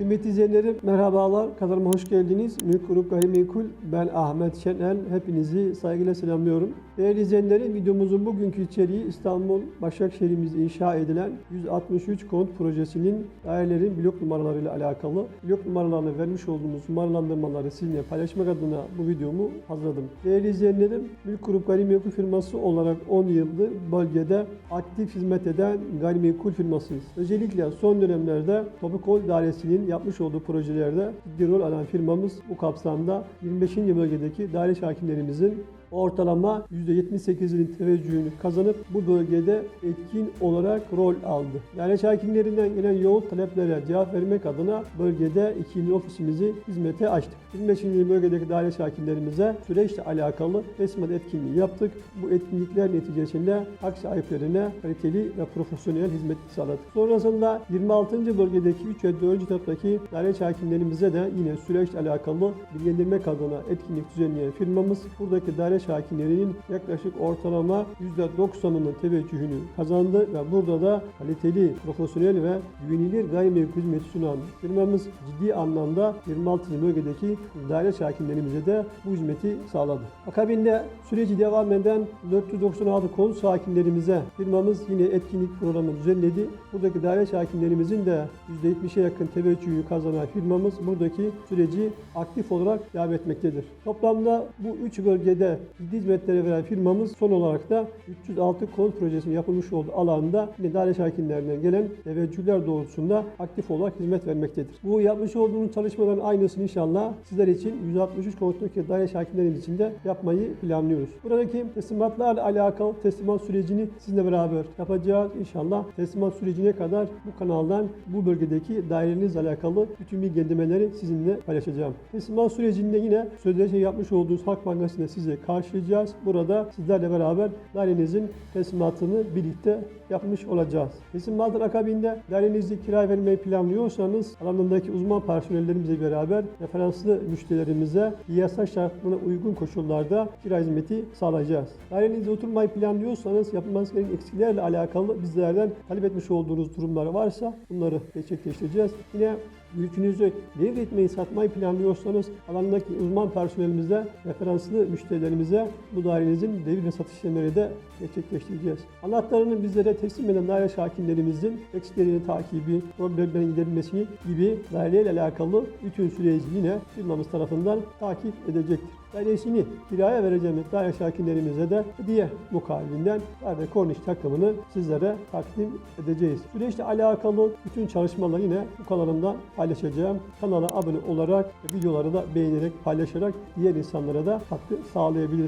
Kıymetli izleyenlerim merhabalar. Kanalıma hoş geldiniz. Mülk Grup Gayrimenkul. Ben Ahmet Şenel. Hepinizi saygıyla selamlıyorum. Değerli izleyenlerim videomuzun bugünkü içeriği İstanbul Başakşehir'imizde inşa edilen 163 konut projesinin dairelerin blok numaralarıyla alakalı. Blok numaralarını vermiş olduğumuz numaralandırmaları sizinle paylaşmak adına bu videomu hazırladım. Değerli izleyenlerim Mülk Grup Gayrimenkul firması olarak 10 yıldır bölgede aktif hizmet eden gayrimenkul firmasıyız. Özellikle son dönemlerde Topikol Dairesi'nin yapmış olduğu projelerde ciddi rol alan firmamız bu kapsamda 25. bölgedeki daire hakimlerimizin ortalama %78'inin teveccühünü kazanıp bu bölgede etkin olarak rol aldı. Daire hakimlerinden gelen yoğun taleplere cevap vermek adına bölgede ikinci ofisimizi hizmete açtık. 25. bölgedeki daire hakimlerimize süreçle alakalı teslimat etkinliği yaptık. Bu etkinlikler neticesinde hak sahiplerine kaliteli ve profesyonel hizmet sağladık. Sonrasında 26. bölgedeki 3 ve 4. etaptaki daire hakimlerimize de yine süreçle alakalı bilgilendirmek adına etkinlik düzenleyen firmamız buradaki daire hakimlerinin yaklaşık ortalama %90'ının teveccühünü kazandı ve burada da kaliteli, profesyonel ve güvenilir gayrimenkul hizmeti sunan firmamız ciddi anlamda 26. bölgedeki daire hakimlerimize de bu hizmeti sağladı. Akabinde süreci devam eden 496 konut sakinlerimize firmamız yine etkinlik programı düzenledi. Buradaki daire hakimlerimizin de %70'e yakın teveccühü kazanan firmamız buradaki süreci aktif olarak devam etmektedir. Toplamda bu 3 bölgede ciddi hizmetleri veren firmamız son olarak da 306 konut projesinin yapılmış olduğu alanda yine daire gelen teveccühler doğrultusunda aktif olarak hizmet vermektedir. Bu yapmış olduğumuz çalışmaların aynısını inşallah sizler için 163 konuttaki daire hakimlerimiz için de yapmayı planlıyoruz. Buradaki teslimatlarla alakalı teslimat sürecini sizinle beraber yapacağız. İnşallah teslimat sürecine kadar bu kanaldan bu bölgedeki dairelerinizle alakalı bütün bilgilendirmeleri sizinle paylaşacağım. Teslimat sürecinde yine sözleşme yapmış olduğunuz Halk Bankası'nda size karşılayacağız. Burada sizlerle beraber dairenizin teslimatını birlikte yapmış olacağız. Teslimatın akabinde dairenizi kiraya vermeyi planlıyorsanız alanındaki uzman personellerimizle beraber referanslı müşterilerimize yasa şartlarına uygun koşullarda kira hizmeti sağlayacağız. Dairenizde oturmayı planlıyorsanız yapılması gereken eksiklerle alakalı bizlerden talep etmiş olduğunuz durumlar varsa bunları gerçekleştireceğiz. Yine mülkünüzü devretmeyi satmayı planlıyorsanız alandaki uzman personelimize, referanslı müşterilerimize bu dairenizin devir ve satış işlemleri de gerçekleştireceğiz. Anahtarını bizlere teslim eden daire hakimlerimizin eksiklerini takibi, problemlerin giderilmesi gibi daireyle alakalı bütün süreci yine firmamız tarafından takip edecektir. Dairesini kiraya vereceğimiz daire hakimlerimize de hediye mukabilinde daire korniş takımını sizlere takdim edeceğiz. Süreçle alakalı bütün çalışmaları yine bu kanalımda paylaşacağım. Kanala abone olarak videoları da beğenerek paylaşarak diğer insanlara da katkı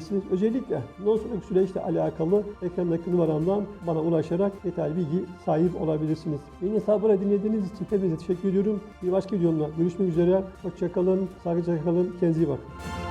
sağlayabilirsiniz. Özellikle bundan sonraki süreçle alakalı ekrandaki numaramdan bana ulaşarak detaylı bilgi sahip olabilirsiniz. Beni sabırla dinlediğiniz için hepinize teşekkür ediyorum. Bir başka videomda görüşmek üzere. Hoşçakalın, sağlıcakla kalın, kendinize iyi bakın.